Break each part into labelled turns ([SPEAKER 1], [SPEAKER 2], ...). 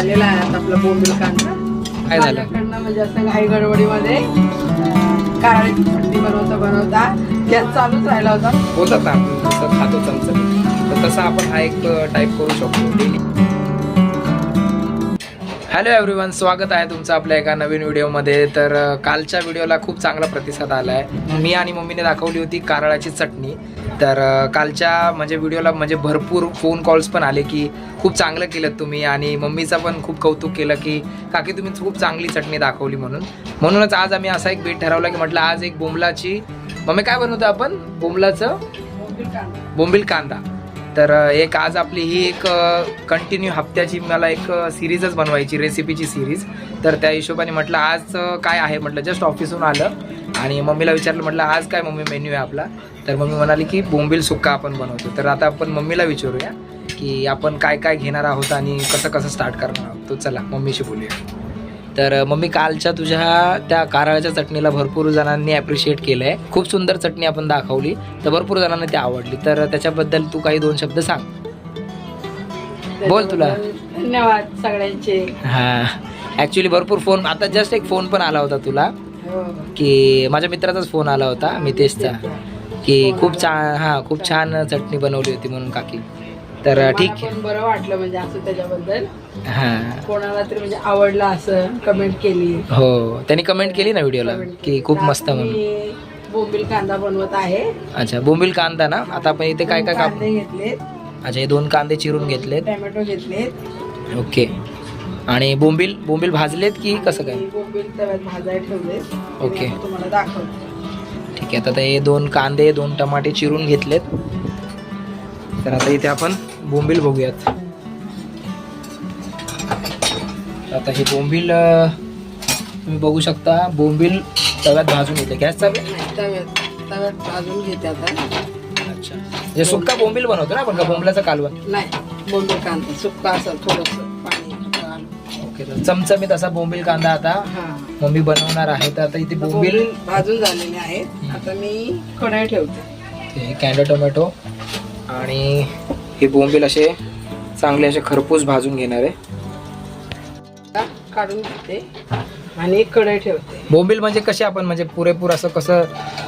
[SPEAKER 1] झालेला आहे आता आपला बोंबील कांदा
[SPEAKER 2] काय झालं?
[SPEAKER 1] माझ्याकडनं म्हणजे असं घाई गडबडीमध्ये कारळ्याची चटणी बनवता बनवता. गॅस चालूच राहिला होता.
[SPEAKER 2] ना आपण जसं खातो चमचमीत तर तसं आपण हा एक टाईप करू शकतो. डेली हॅलो एव्हरीवन स्वागत आहे तुमचं आपल्या एका नवीन व्हिडिओमध्ये. तर कालच्या व्हिडिओला खूप चांगला प्रतिसाद आला आहे मी आणि मम्मीने दाखवली होती कारळाची चटणी. तर कालच्या म्हणजे व्हिडिओला म्हणजे भरपूर फोन कॉल्स पण आले की खूप चांगलं केलं तुम्ही आणि मम्मीचं पण खूप कौतुक केलं की काकी तुम्ही खूप चांगली चटणी दाखवली म्हणून. म्हणूनच आज आम्ही असा एक बेट ठरवला की म्हटलं आज एक बोंबलाची मम्मी काय बनवतो आपण? बोंबलाचं?
[SPEAKER 1] बोंबील
[SPEAKER 2] बोंबील कांदा. तर एक आज आपली ही एक कंटिन्यू हप्त्याची मला एक सिरीजच बनवायची रेसिपीची सिरीज तर त्या हिशोबाने म्हटलं आज काय आहे? म्हटलं जस्ट ऑफिसहून आलं. आणि मम्मीला विचारलं म्हटलं आज काय मम्मी मेन्यू आहे आपला? तर मम्मी म्हणाली की बोंबील सुक्का आपण बनवतो. तर आता आपण मम्मीला विचारूया की आपण काय काय घेणार आहोत आणि कसं कसं स्टार्ट करणार आहोत. तो चला मम्मीशी बोलूया. तर अ, मम्मी कालच्या तुझ्या त्या कारळाच्या चटणीला भरपूर जणांनी ॲप्रिशिएट केलं आहे खूप सुंदर चटणी आपण दाखवली तर भरपूर जणांना ती आवडली. तर त्याच्याबद्दल तू काही दोन शब्द सांग. बोल तुला.
[SPEAKER 1] धन्यवाद सगळ्यांचे.
[SPEAKER 2] हां. ॲक्च्युली भरपूर फोन आता जस्ट एक फोन पण आला होता तुला.
[SPEAKER 1] हो.
[SPEAKER 2] की माझ्या मित्राचाच फोन आला होता मितेशचा. की खूप छान हां खूप छान चटणी बनवली होती म्हणून काकी. तर ठीक
[SPEAKER 1] पण बरं वाटलं म्हणजे असं त्याच्याबद्दल.
[SPEAKER 2] हां.
[SPEAKER 1] कोणाला तरी म्हणजे आवडलं असं कमेंट केली.
[SPEAKER 2] हो. त्यांनी कमेंट केली ना व्हिडिओला की. खूप मस्त म्हणून
[SPEAKER 1] मी बोंबील कांदा बनवत आहे.
[SPEAKER 2] अच्छा बोंबील कांदा ना? आता आपण इथे काय काय काप
[SPEAKER 1] कांदे घेतलेत.
[SPEAKER 2] अच्छा हे दोन कांदे चिरून घेतलेत.
[SPEAKER 1] टोमॅटो घेतलेत.
[SPEAKER 2] ओके. आणि बोंबील बोंबील भाजलेत की कसं काय?
[SPEAKER 1] आणि बोंबील तव्यात भाजायला ठेवले
[SPEAKER 2] ओके.
[SPEAKER 1] तुम्हाला दाखवते.
[SPEAKER 2] ठीक आहे आता हे दोन कांदे दोन टमाटे चिरून घेतलेत. तर आता इथे आपण बोंबील बघूयात. आता हे बोंबील तुम्ही बघू शकता बोंबील तव्यात भाजून घेतले गॅस
[SPEAKER 1] तव्यात भाजून घेते आता.
[SPEAKER 2] अच्छा. म्हणजे सुक्का बोंबील बनवतो ना आपण का बोंबलाचं कालवण
[SPEAKER 1] नाही बोंबील कांदा सुक्का असं थोडस पाणी.
[SPEAKER 2] ओके तर चमचमीत असा बोंबील कांदा आता
[SPEAKER 1] हा.
[SPEAKER 2] मम्मी बनवणार आहे. तर आता इथे बोंबील
[SPEAKER 1] भाजून झालेले आहेत. आता मी कढई ठेवते.
[SPEAKER 2] हे कॅन्डा टोमॅटो आणि हे बोंबील असे चांगले असे खरपूस भाजून घेणार आहे.
[SPEAKER 1] काढून घेते आणि कढई ठेवते.
[SPEAKER 2] बोंबील म्हणजे कसे आपण म्हणजे पुरेपूर असं कसं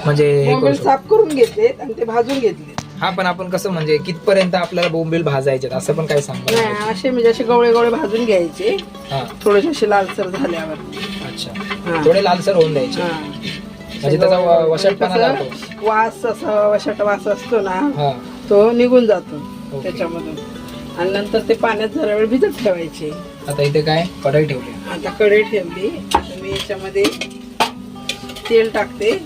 [SPEAKER 2] म्हणजे
[SPEAKER 1] साफ करून घेतले आणि ते भाजून घेतले.
[SPEAKER 2] हा पण आपण कसं म्हणजे कितपर्यंत आपल्याला बोंबील भाजायचे असं पण काही सांगा
[SPEAKER 1] नाही असे म्हणजे असे गवळे गवळे भाजून घ्यायचे.
[SPEAKER 2] हा.
[SPEAKER 1] थोडेसे असे लालसर झाल्यावर
[SPEAKER 2] अच्छा. थोडे लालसर होऊन द्यायचे.
[SPEAKER 1] हा.
[SPEAKER 2] म्हणजे त्याचा वशटपणा
[SPEAKER 1] वास असा वशट वास असतो ना तो निघून जातो. त्याच्यामधून. आणि नंतर ते पाण्यात जरा वेळ भिजत ठेवायचे.
[SPEAKER 2] आता इथे काय? कढई ठेवली.
[SPEAKER 1] आता कढई ठेवली. आता मी याच्यामध्ये तेल टाकते.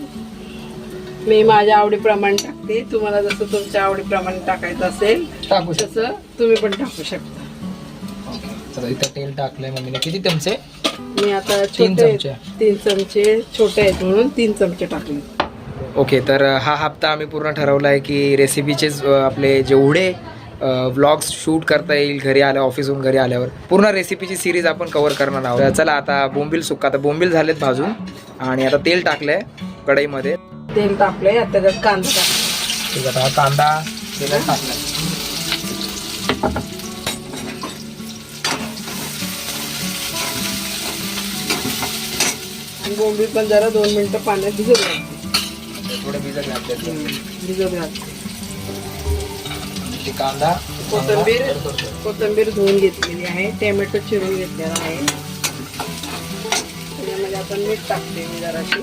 [SPEAKER 1] मी माझ्या आवडीप्रमाणे टाकते. तुम्हाला जसं तुमच्या आवडीप्रमाणे टाकायचं असेल
[SPEAKER 2] टाकू
[SPEAKER 1] तसं तुम्ही पण टाकू शकता.
[SPEAKER 2] तर इथं तेल टाकलंय मम्मीने. किती चमचे?
[SPEAKER 1] मी आता
[SPEAKER 2] तीन
[SPEAKER 1] छोटे
[SPEAKER 2] चमचे.
[SPEAKER 1] तीन चमचे छोटे आहेत म्हणून तीन चमचे टाकले.
[SPEAKER 2] ओके तर हा हप्ता आम्ही पूर्ण ठरवला आहे की रेसिपीचेच अ, आपले जेवढे व्लॉग्स शूट करता येईल घरी आल्या ऑफिसहून घरी आल्यावर. पूर्ण रेसिपीची सिरीज आपण कव्हर करणार आहोत. चला आता बोंबील सुक्का आता बोंबील झालेत भाजून. आणि आता तेल टाकलंय कढईमध्ये.
[SPEAKER 1] तेल टाकलंय आता कांदा
[SPEAKER 2] कांदा तेलात टाकलाय.
[SPEAKER 1] बोंबील पण जरा दोन मिनिटं पाण्यात भिजत घालते.
[SPEAKER 2] थोडं भिजत घातले
[SPEAKER 1] भिजत घालते.
[SPEAKER 2] कांदा
[SPEAKER 1] कोथिंबीर. कोथिंबीर धुवून घेतलेली आहे. टोमॅटो चिरून घेतलेला आहे. त्याच्यामध्ये आपण मीठ टाकते मी जराशी.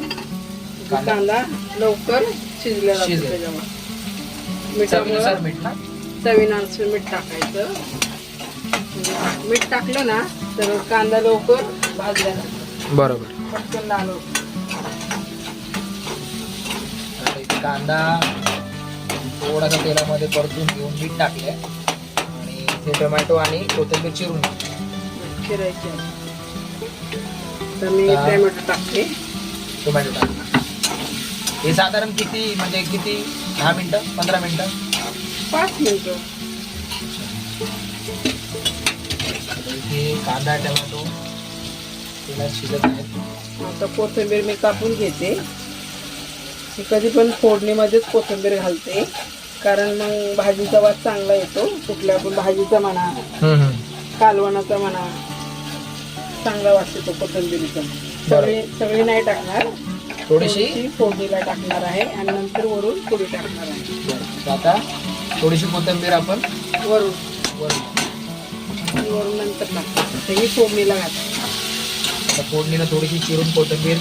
[SPEAKER 2] कांदा.
[SPEAKER 1] लवकर शिजला जातो
[SPEAKER 2] चवीनुसार
[SPEAKER 1] मिठामुळे चवीनुसार मीठ टाकायचं. मीठ टाकलं ना तर कांदा लवकर भाजला जातो.
[SPEAKER 2] बरोबर.
[SPEAKER 1] पटकन लाल
[SPEAKER 2] कांदा थोडासा तेलामध्ये परतून घेऊन मीठ टाकले आणि ते टोमॅटो आणि कोथिंबीर चिरून घेतली.
[SPEAKER 1] चिरायची आहे. तर मी टोमॅटो टाकते.
[SPEAKER 2] टोमॅटो हे साधारण किती म्हणजे किती? दहा मिनटं? पंधरा मिनटं?
[SPEAKER 1] पाच मिनिटं.
[SPEAKER 2] इथे कांदा टोमॅटो तेलात शिजत आहेत.
[SPEAKER 1] आता कोथिंबीर मी कापून घेते. मी कधी पण फोडणीमध्येच कोथिंबीर घालते. कारण मग भाजीचा वास चांगला येतो. कुठल्या पण भाजीचा म्हणा कालवणाचा म्हणा चांगला वाटते तो कोथिंबीरीचा. सगळी सगळी नाही टाकणार.
[SPEAKER 2] थोडीशी?
[SPEAKER 1] फोडणीला टाकणार आहे आणि नंतर वरून थोडी टाकणार आहे.
[SPEAKER 2] आता थोडीशी कोथिंबीर आपण
[SPEAKER 1] वरून.
[SPEAKER 2] वरून.
[SPEAKER 1] वरून नंतर टाकणार. ही फोडणीला घातली
[SPEAKER 2] आता फोडणीला थोडीशी चिरून कोथिंबीर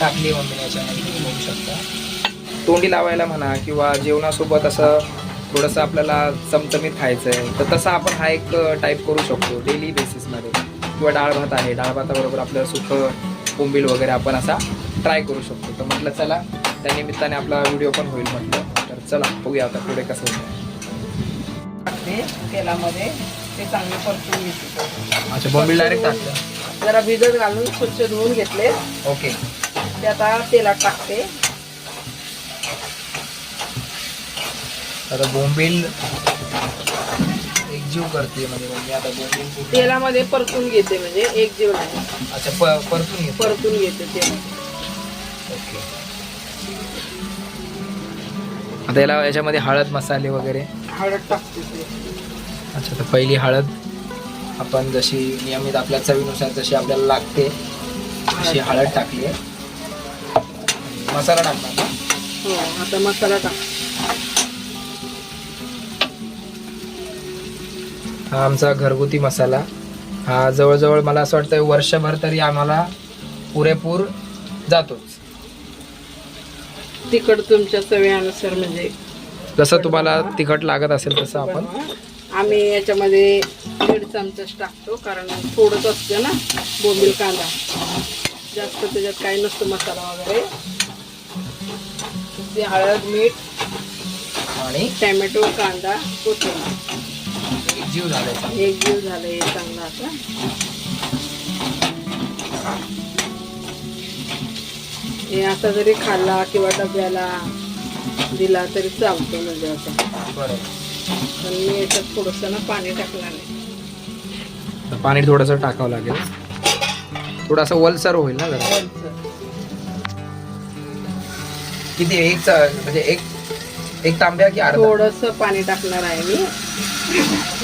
[SPEAKER 2] टाकली मम्मीने याच्यामध्ये तुम्ही बघू शकता. तोंडी लावायला म्हणा किंवा जेवणासोबत असं थोडंसं आपल्याला चमचमीत खायचं आहे तर तसा आपण हा एक टाईप करू शकतो डेली बेसिसमध्ये किंवा डाळ भात आहे डाळ भाताबरोबर आपलं सुखं बोंबील वगैरे आपण असा ट्राय करू शकतो. तर म्हटलं चला त्या निमित्ताने आपला व्हिडिओ पण होईल म्हटलं. तर चला बघूया आता पुढे कसं होतं
[SPEAKER 1] टाकते तेलामध्ये ते चांगले परतून घेते.
[SPEAKER 2] अच्छा बोंबील डायरेक्ट टाकतं?
[SPEAKER 1] जरा भिजत घालून स्वच्छ धुवून घेतले.
[SPEAKER 2] ओके
[SPEAKER 1] ते आता तेलात टाकते.
[SPEAKER 2] आता बोंबील एकजीव करते म्हणजे मम्मी आता बोंबील
[SPEAKER 1] तेलामध्ये परतून घेते म्हणजे एक जीव नाही.
[SPEAKER 2] अच्छा प- परतून घेतो.
[SPEAKER 1] परतून घेते तेल.
[SPEAKER 2] ओके. आता याला याच्यामध्ये हळद मसाले वगैरे?
[SPEAKER 1] हळद टाकते ते.
[SPEAKER 2] अच्छा तर पहिली हळद आपण जशी नियमित आपल्या चवीनुसार जशी आपल्याला लागते तशी हळद टाकली आहे. मसाला टाकणार ना?
[SPEAKER 1] हो आता मसाला टाक.
[SPEAKER 2] हा आमचा घरगुती मसाला. हा जवळजवळ मला असं वाटतं वर्षभर तरी आम्हाला पुरेपूर जातोच.
[SPEAKER 1] तिखट तुमच्या चवीनुसार म्हणजे
[SPEAKER 2] जसं तुम्हाला तिखट लागत असेल तसं आपण.
[SPEAKER 1] आम्ही याच्यामध्ये दीड चमचाच टाकतो कारण थोडंच असतं ना बोंबील कांदा. जास्त त्याच्यात काही नसतं मसाला वगैरे. ते हळद मीठ
[SPEAKER 2] आणि
[SPEAKER 1] टॅमॅटो कांदा कोथिंबीर.
[SPEAKER 2] जीव झालायचा
[SPEAKER 1] एक जीव झालं हे चांगलं आता. हे आता जरी खाल्ला किंवा डब्याला दिला तरी चालतो म्हणजे आता.
[SPEAKER 2] बरं
[SPEAKER 1] पण मी याच्यात थोडंसं ना पाणी टाकणार आहे.
[SPEAKER 2] तर पाणी थोडंसं टाकावं लागेल. थोडासा वलसर होईल ना जरा. किती एक म्हणजे एक एक तांब्या की अर्धा?
[SPEAKER 1] थोडस पाणी टाकणार आहे मी.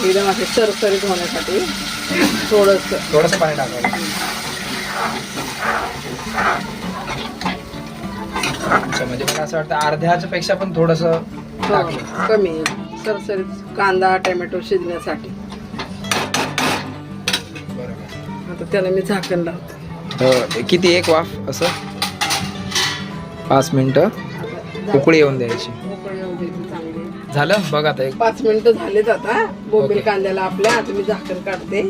[SPEAKER 1] एकदम असे सरसरीत होण्यासाठी थोडस.
[SPEAKER 2] थोडंसं पाणी अच्छा म्हणजे मला असं वाटतं अर्ध्याच्या पेक्षा पण थोडस टाकलं.
[SPEAKER 1] कमी. सरसरीत कांदा टोमॅटो शिजण्यासाठी. आता त्याला मी झाकण लावते.
[SPEAKER 2] किती एक वाफ असं? पाच मिनिटं. उकळी येऊन द्यायची.
[SPEAKER 1] उकळी येऊ द्यायची चांगली.
[SPEAKER 2] झालं? बघ आता एक.
[SPEAKER 1] पाच मिनिटं झालेत आता. बोंबील. कांद्याला आपल्या. आता मी झाकण काढते.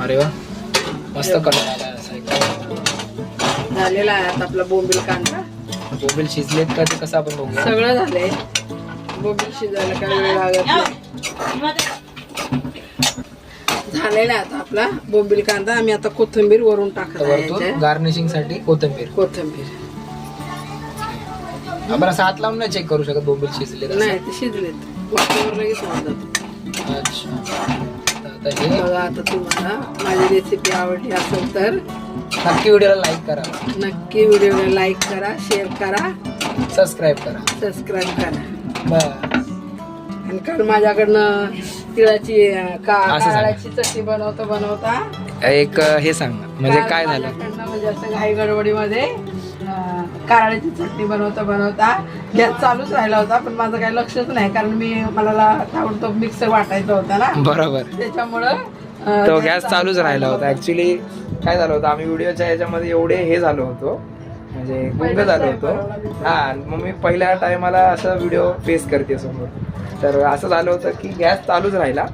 [SPEAKER 2] अरे वा. मस्त कलर आला असा एकदम.
[SPEAKER 1] झालेला आहे आता आपला बोंबील कांदा.
[SPEAKER 2] बोंबील शिजलेत का ते कसं आपण बघूया?
[SPEAKER 1] सगळं झालंय. बोंबील शिजायला काय वेळ लागत नाही. झालेला आहे आता आपला बोंबील कांदा. आम्ही आता कोथिंबीर वरून टाकत आहे
[SPEAKER 2] वरतून. गार्निशिंगसाठी कोथिंबीर.
[SPEAKER 1] कोथिंबीर.
[SPEAKER 2] असं हात लावून नाही चेक करू शकत बोंबील शिजले का?
[SPEAKER 1] नाही ते शिजलेत. वरच्यावर लगेच होऊन जातं.
[SPEAKER 2] अच्छा. तर आता हे
[SPEAKER 1] बघा आता तुम्हाला माझी रेसिपी आवडली असेल तर
[SPEAKER 2] नक्की व्हिडिओला लाईक करा.
[SPEAKER 1] नक्की व्हिडिओला लाईक करा शेअर करा
[SPEAKER 2] सबस्क्राईब करा.
[SPEAKER 1] सबस्क्राईब करा.
[SPEAKER 2] बस.
[SPEAKER 1] आणि काल माझ्याकडनं तिळाची अं, का
[SPEAKER 2] असं सांगा.
[SPEAKER 1] काळाची चटणी बनवता बनवता
[SPEAKER 2] एक अं, हे सांग म्हणजे
[SPEAKER 1] काल
[SPEAKER 2] काय झालं?
[SPEAKER 1] माझ्याकडनं म्हणजे असं घाई गडबडीमध्ये कारळ्याची चटणी बनवता बनवता गॅस चालूच राहिला होता पण माझं काही लक्षच नाही कारण मी मला ताबडतोब मिक्सर वाटायचा होता ना.
[SPEAKER 2] बरोबर.
[SPEAKER 1] त्याच्यामुळं
[SPEAKER 2] तो गॅस चालूच राहिला होता. ऍक्च्युली काय झालं होतं आम्ही व्हिडिओच्या ह्याच्यामध्ये एवढे हे झालो होतो म्हणजे गुंग झालो होतो. हा मग मी पहिल्या टायमाला असं व्हिडिओ फेस करते समोर. तर असं झालं होतं की गॅस चालूच राहिला.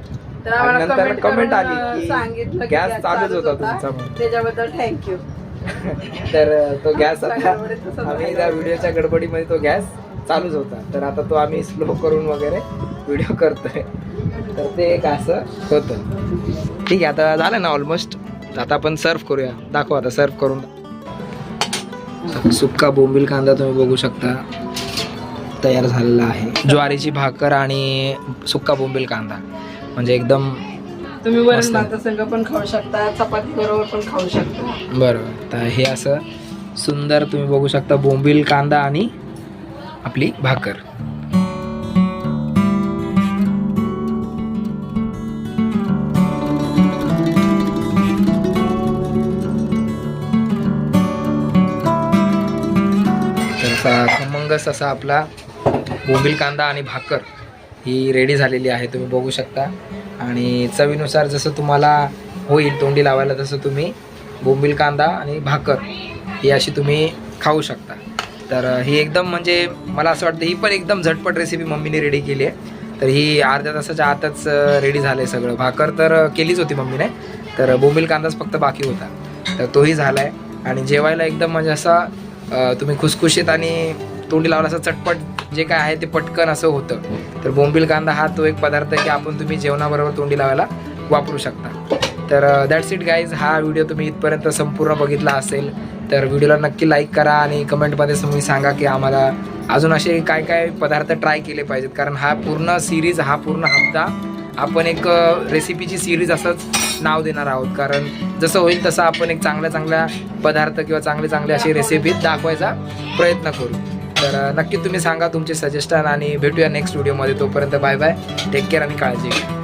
[SPEAKER 2] नंतर कमेंट आली की गॅस चालूच होता. तुमचा.
[SPEAKER 1] त्याच्याबद्दल थँक्यू
[SPEAKER 2] तर तो गॅस आता आम्ही त्या व्हिडिओच्या गडबडीमध्ये तो गॅस चालूच होता. तर आता तो आम्ही स्लो करून वगैरे व्हिडिओ करतोय. तर ते एक असं होतं. ठीक आहे आता झालं ना ऑलमोस्ट आता आपण सर्व करूया. दाखवा आता सर्व करून. सुक्का बोंबील कांदा तुम्ही बघू शकता. तयार झालेला आहे. ज्वारीची भाकर आणि सुक्का बोंबील कांदा. म्हणजे एकदम
[SPEAKER 1] तुम्ही वरण भातासंग पण खाऊ शकता चपाती बरोबर पण खाऊ शकता.
[SPEAKER 2] बरोबर तर हे असं सुंदर तुम्ही बघू शकता बोंबील कांदा आणि आपली भाकर. खमंगस असा आपला बोंबील कांदा आणि भाकर ही रेडी झालेली आहे तुम्ही बघू शकता. आणि चवीनुसार जसं तुम्हाला होईल तोंडी लावायला तसं तुम्ही बोंबील कांदा आणि भाकर ही अशी तुम्ही खाऊ शकता. तर ही एकदम म्हणजे मला असं वाटतं ही पण एकदम झटपट रेसिपी मम्मीने रेडी केली आहे. तर ही अर्ध्या तासाच्या आतच रेडी झालं आहे सगळं. भाकर तर केलीच होती मम्मीने. तर बोंबील कांदाच फक्त बाकी होता. तर तोही झाला आहे आणि जेवायला एकदम म्हणजे असा तुम्ही खुसखुशीत आणि तोंडी लावला असं चटपट जे काय आहे ते पटकन असं होतं. तर बोंबील कांदा हा तो एक पदार्थ आहे की आपण तुम्ही जेवणाबरोबर तोंडी लावायला वापरू शकता. तर दॅट्स इट गाईज हा व्हिडिओ तुम्ही इथपर्यंत संपूर्ण बघितला असेल. तर व्हिडिओला नक्की लाईक करा आणि कमेंटमध्ये तुम्ही सांगा की आम्हाला अजून असे काय काय पदार्थ ट्राय केले पाहिजेत. कारण हा पूर्ण सिरीज हा पूर्ण हप्ता आपण एक रेसिपीची सिरीज असंच नाव देणार आहोत. कारण जसं होईल तसं आपण एक चांगल्या चांगल्या पदार्थ किंवा चांगले चांगले असे रेसिपी दाखवायचा प्रयत्न करू. तर नक्की तुम्ही सांगा तुमचे सजेशन आणि भेटूया नेक्स्ट व्हिडिओमध्ये तोपर्यंत बाय बाय टेक केअर आणि काळजी घ्या.